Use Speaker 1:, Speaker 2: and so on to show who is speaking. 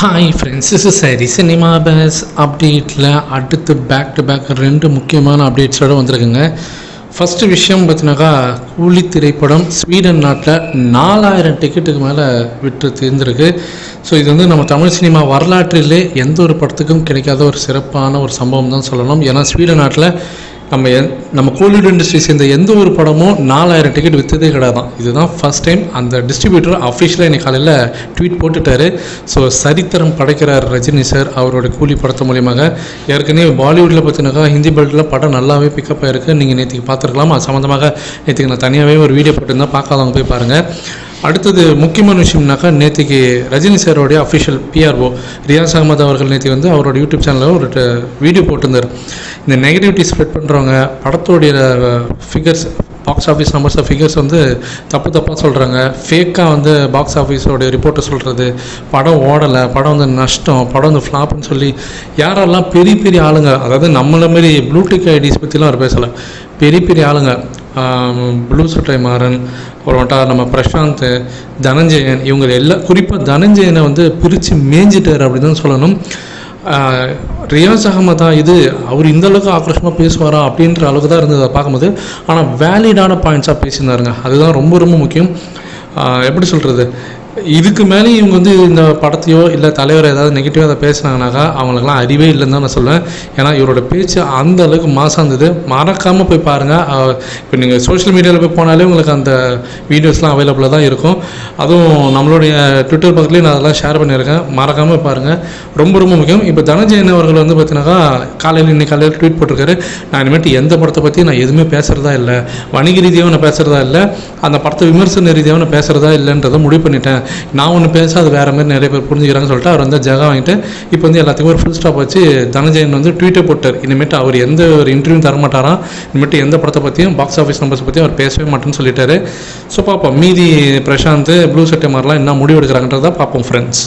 Speaker 1: Hi friends is சரி cinema base அப்டேட்டில் அடுத்து பேக் டு பேக் ரெண்டு முக்கியமான அப்டேட்ஸோடு வந்திருக்குங்க. ஃபஸ்ட்டு விஷயம் பார்த்தீங்கன்னாக்கா கூலி திரைப்படம் ஸ்வீடன் நாட்டில் நாலாயிரம் டிக்கெட்டுக்கு மேலே விட்டு தேர்ந்திருக்கு. ஸோ இது வந்து நம்ம தமிழ் சினிமா வரலாற்றிலே எந்த ஒரு படத்துக்கும் கிடைக்காத ஒரு சிறப்பான ஒரு சம்பவம் தான் சொல்லணும். ஏன்னா ஸ்வீடன் நாட்டில் நம்ம எந் நம்ம கோலிவுட் இண்டஸ்ட்ரி சேர்ந்த எந்த ஒரு படமும் நாலாயிரம் டிக்கெட் விற்றதே கிடையாது இதுதான் ஃபர்ஸ்ட் டைம் அந்த டிஸ்ட்ரிபியூட்டர் அஃபிஷியலாக இன்னைக்கு காலையில் ட்வீட் போட்டுட்டாரு. ஸோ சரித்திரம் படைக்கிறார் ரஜினி சார் அவரோட கூலி படத்து மூலியமாக. ஏற்கனவே பாலிவுட்டில் பார்த்தீங்கன்னாக்கா ஹிந்தி பெல்ட்டில் படம் நல்லாவே பிக்கப் ஆயிருக்கு. நீங்கள் நேற்றுக்கு பார்த்துருக்கலாம். அது சம்மந்தமாக நேற்றுக்கு நான் தனியாகவே ஒரு வீடியோ போட்டிருந்தேன். பார்க்காதவங்க போய் பாருங்கள் அடுத்தது முக்கியமான விஷயம்னாக்கா நேற்றுக்கு ரஜினி சாரோடைய அஃபிஷியல் பிஆர்ஓ ரியாஸ் அகமது அவர்கள் நேற்று வந்து அவரோட யூடியூப் சேனலில் ஒரு வீடியோ போட்டிருந்தார். இந்த நெகட்டிவிட்டி ஸ்ப்ரெட் பண்ணுறவங்க படத்தோடைய figures box office numbers figures வந்து தப்பு தப்பாக சொல்கிறாங்க ஃபேக்காக வந்து பாக்ஸ் ஆஃபீஸோடைய ரிப்போர்ட்டை சொல்கிறது படம் ஓடலை படம் வந்து நஷ்டம் படம் வந்து ஃப்ளாப்னு சொல்லி யாரெல்லாம் பெரிய பெரிய ஆளுங்க அதாவது நம்மள மாரி ப்ளூடிக் ஐடிஸ் பற்றிலாம் அவர் பேசலை. பெரிய பெரிய ஆளுங்க ப்ளூ சட்டை மாறன் அப்புறமேட்டா நம்ம பிரசாந்த் தனஞ்சயன் இவங்க எல்லாம் குறிப்பாக தனஞ்சயனை வந்து பிரித்து மேய்ஞ்சிட்டார் அப்படின்னு தான் சொல்லணும். ஆஹ் ரியாஸ் அகமதா இது அவர் இந்த அளவுக்கு ஆக்ரோஷமாக பேசுவாரா அப்படின்ற அளவுக்கு தான் இருந்தது அதை பார்க்கும்போது. ஆனால் வேலிடான பாயிண்ட்ஸாக பேசியிருந்தாருங்க. அதுதான் ரொம்ப ரொம்ப முக்கியம். எப்படி சொல்கிறது இதுக்கு மேலே இவங்க வந்து இந்த படத்தையோ இல்லை தலைவர் ஏதாவது நெகட்டிவாக அதை பேசுனாங்கனாக்கா அவங்களுக்குலாம் அறிவே இல்லைன்னு தான் நான் சொல்லுவேன் ஏன்னா இவரோட பேச்சு அந்த அளவுக்கு மாசாக இருந்தது மறக்காமல் போய் பாருங்கள் இப்போ நீங்கள் சோஷியல் மீடியாவில் போய் போனாலே உங்களுக்கு அந்த வீடியோஸ்லாம் அவைலபிளாக தான் இருக்கும். அதுவும் நம்மளுடைய ட்விட்டர் பக்கத்துலேயும் நான் அதெல்லாம் ஷேர் பண்ணியிருக்கேன். மறக்காமல் பாருங்கள் ரொம்ப ரொம்ப முக்கியம். இப்போ தனஞ்சயன் அவர்கள் வந்து பார்த்தீங்கன்னாக்கா காலையில் இன்னைக்கு காலையில் ட்வீட் போட்டிருக்காரு. நான் இனிமேட்டு எந்த படத்தை பற்றி நான் எதுவுமே பேசுகிறதா இல்லை. வணிக ரீதியாக நான் பேசுகிறதா இல்லை. அந்த படத்தை விமர்சன ரீதியாக நான் பேசுகிறதா இல்லைன்றதை முடிவு பண்ணிட்டேன். நான் ஒன்று பேச அது வேறு மாதிரி நிறைய பேர் புரிஞ்சுக்கிறாங்கன்னு சொல்லிட்டு அவர் வந்து ஜெகா வாங்கிட்டு இப்போ வந்து எல்லாத்துக்கும் ஒரு ஃபுல் ஸ்டாப் வச்சு தனஞ்சயன் வந்து ட்வீட்டை போட்டார். இனிமேட்டு அவர் எந்த ஒரு இன்டர்வியூ தர மாட்டாராம் இனிமேட்டு எந்த படத்தை பற்றியும் பாக்ஸ் ஆஃபீஸ் நம்பர்ஸ் பற்றியும் அவர் பேசவே மாட்டேன்னு சொல்லிட்டாரு. ஸோ பார்ப்போம் மீதி பிரசாந்த் ப்ளூ சட்டை மாதிரிலாம் என்ன முடிவு எடுக்கிறாங்கன்றதை பார்ப்போம் ஃப்ரெண்ட்ஸ்